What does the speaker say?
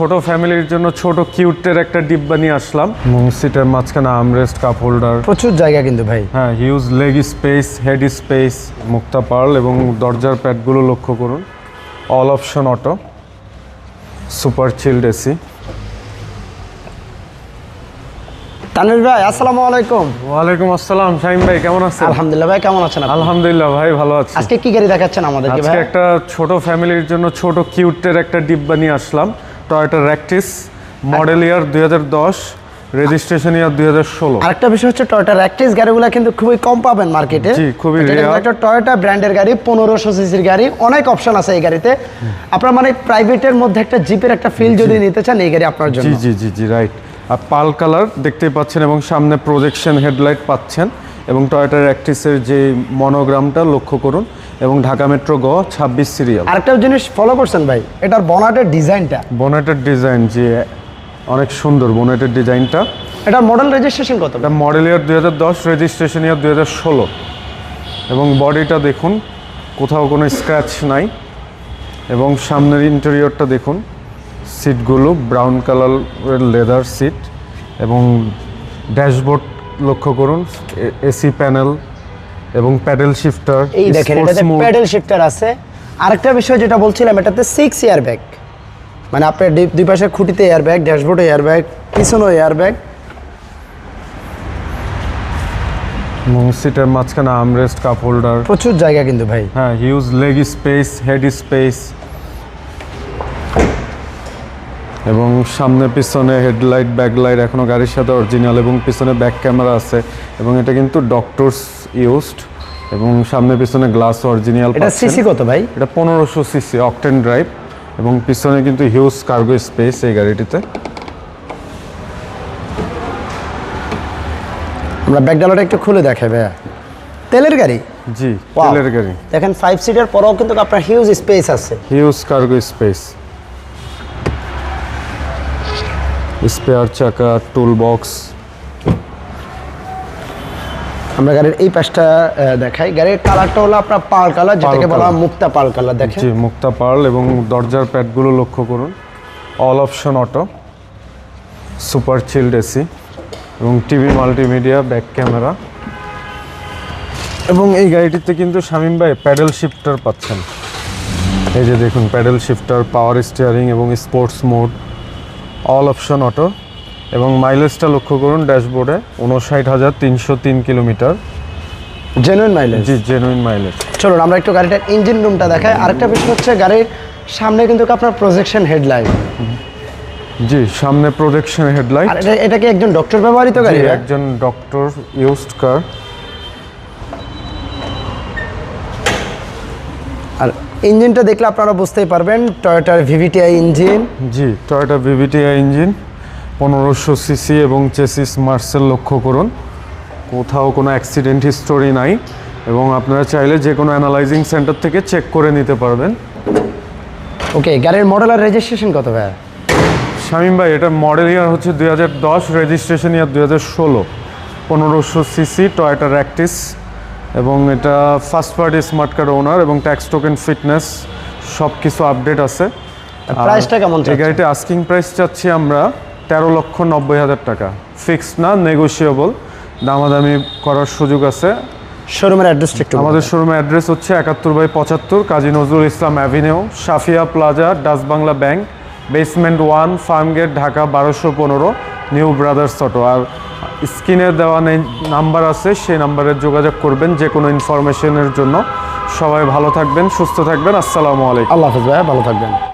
ছোট ফ্যামিলির জন্য ছোট কিউটের একটা ডিব্বা নিয়ে আসলাম। এবং সিটের মাঝখানে আমরেস্ট কাপ হোল্ডার প্রচুর জায়গা কিন্তু ভাই। হ্যাঁ huge leg space head space মুক্তা পার্ল এবং দরজার প্যাডগুলো লক্ষ্য করুন। All option auto super chilled AC Tanvir ভাই আসসালামু আলাইকুম। ওয়ালাইকুম আসসালাম শাহিম ভাই কেমন আছেন? আলহামদুলিল্লাহ ভাই কেমন আছেন আলহামদুলিল্লাহ ভাই ভালো আছি। আজকে কি গাড়ি দেখাচ্ছেন আমাদেরকে আজকে ভাই? একটা ছোট ফ্যামিলির জন্য ছোট কিউটের একটা ডিব্বা নিয়ে আসলাম। টয়োটা র্যাকটিস মডেল ইয়ার দুই হাজার দশ রেজিস্ট্রেশন ইয়ার দুই হাজার ষোলো। আরেকটা বিষয় হচ্ছে টয়োটা র্যাকটিস গাড়িগুলো কিন্তু খুবই কম পাবেন মার্কেটে জি, খুবই একটা টয়োটা ব্র্যান্ডের গাড়ি পনেরোশো সিসির গাড়ি অনেক অপশন আছে এই গাড়িতে। আপনার মানে প্রাইভেটের মধ্যে একটা জিপের একটা ফিল যদি নিতে চান এই গাড়ি আপনার জন্য। জি জি জি জি রাইট আর পাল কালার দেখতেই পাচ্ছেন এবং সামনে প্রজেকশন হেডলাইট পাচ্ছেন। এবং টয়োটার অ্যাক্টিসের যে মনোগ্রামটা লক্ষ্য করুন এবং ঢাকা মেট্রো গ ছাব্বিশ সিরিয়াল। আরেকটা জিনিস ফলো করছেন ভাই এটার বনাটের ডিজাইনটা। বোনেটের ডিজাইন যে অনেক সুন্দর বোনেটের ডিজাইনটা। এটা মডেল রেজিস্ট্রেশন কত এটা মডেল ইয়ার দুই হাজার দশ রেজিস্ট্রেশন ইয়ার দুই হাজার ষোলো। এবং বডিটা দেখুন কোথাও কোনো স্ক্র্যাচ নাই। এবং সামনের ইন্টেরিয়রটা দেখুন সিটগুলো ব্রাউন কালারের লেদার সিট এবং ড্যাশবোর্ড লক্ষ্য করুন এসি প্যানেল এবং প্যাডেল শিফটার এই দেখেন এটাতে প্যাডেল শিফটার আছে। আরেকটা বিষয় যেটা বলছিলাম এটাতে সিক্স এয়ার ব্যাগ মানে আপনার দুই পাশে খুঁটিতে এয়ার ব্যাগ ড্যাশবোর্ডে এয়ার ব্যাগ পিছনেও এয়ার ব্যাগ সিটের মাঝখানে আমরেস্ট কাপ হোল্ডার প্রচুর জায়গা কিন্তু ভাই। হ্যাঁ huge leg space head space এবং সামনে পিছনে হেডলাইট ব্যাকলাইট এখনও গাড়ির সাথে অরিজিনাল এবং পিছনে ব্যাক ক্যামেরা আছে এবং এটা কিন্তু ডক্টরস ইউজড এবং সামনে পিছনে গ্লাস অরিজিনাল এটা সিসি কত ভাই? এটা পনেরোশো সিসি অকটেন ড্রাইভ এবং পিছনে কিন্তু হিউজ কার্গো স্পেস এই গাড়িটিতে। আমরা ব্যাগ ডালাটা একটু খুলে দেখাই ভাইয়া। তেলের গাড়ি? জি. তেলের গাড়ি। দেখেন ফাইভ সিটার পরেও কিন্তু আপনার হিউজ স্পেস আছে। হিউজ কার্গো স্পেস স্পেয়ার চাকা টুল বক্স আমরা গাড়ির এই পাশটা দেখাই। গাড়ির কালারটা হলো আপনার পাল কালার যেটাকে বলা মুক্তা পাল কালার দেখেন। জি মুক্তা পাল এবং দরজার প্যাডগুলো লক্ষ্য করুন। All option auto super chilled AC এবং টিভি মাল্টিমিডিয়া ব্যাক ক্যামেরা এবং এই গাড়িটিতে কিন্তু শামীম ভাই প্যাডেল শিফটার পাচ্ছেন। এই যে দেখুন প্যাডেল শিফটার পাওয়ার স্টিয়ারিং এবং sports mode all option auto এবং মাইলেজটা লক্ষ্য করুন ড্যাশবোর্ডে উনষাট হাজার তিনশো তিন কিলোমিটার। জেনুইন মাইলেজ জি জেনুইন মাইলেজ চলুন আমরা একটু গাড়িটার ইঞ্জিন রুমটা দেখাই। আরেকটা বিষয় হচ্ছে গাড়ির সামনে কিন্তু আপনার প্রজেকশন হেডলাইট জি সামনে প্রজেকশন হেডলাইট এটা কি একজন ডক্টর ব্যবহৃত গাড়ি? একজন ডক্টর ইউজড কার আর ইঞ্জিনটা দেখলে আপনারা বুঝতেই পারবেন টয়োটার ভিভিটিআই ইঞ্জিন। জি টয়োটা ভিভিটিআই ইঞ্জিন পনেরোশো সিসি এবং চেসিস মার্সেল লক্ষ্য করুন। কোথাও কোনো অ্যাক্সিডেন্ট হিস্টোরি নাই এবং আপনারা চাইলে যে কোনো অ্যানালাইজিং সেন্টার থেকে চেক করে নিতে পারবেন। ওকে গাড়ির মডেল আর রেজিস্ট্রেশন কত ভাই? শামীম ভাই এটা মডেল ইয়ার হচ্ছে দুই হাজার দশ রেজিস্ট্রেশন ইয়ার দুই হাজার ষোলো। পনেরোশো সিসি টয়োটা র্যাকটিস এবং এটা first party smart card owner এবং ট্যাক্স টোকেন ফিটনেস সব কিছু আপডেট আছে প্রাইসটা কেমন এই? গাড়িতে আস্কিং প্রাইস চাচ্ছি আমরা তেরো লক্ষ নব্বই হাজার টাকা। ফিক্সড না নেগোশিয়েবল দামাদামি করার সুযোগ আছে। শোরুমের অ্যাড্রেস একটু আমাদের শোরুমের অ্যাড্রেস হচ্ছে একাত্তর বাই পঁচাত্তর Kazi Nazrul Islam avenue Safia plaza Dutch Bangla bank basement one Farm Gate Dhaka বারোশো পনেরো। New brothers auto. আর স্ক্রিনে দেওয়া নেই, নাম্বার আছে, সেই নাম্বারে যোগাযোগ করবেন যে কোনো ইনফরমেশনের জন্য। সবাই ভালো থাকবেন, সুস্থ থাকবেন, আসসালামু আলাইকুম। আল্লাহ হাফিজ ভাই ভালো থাকবেন।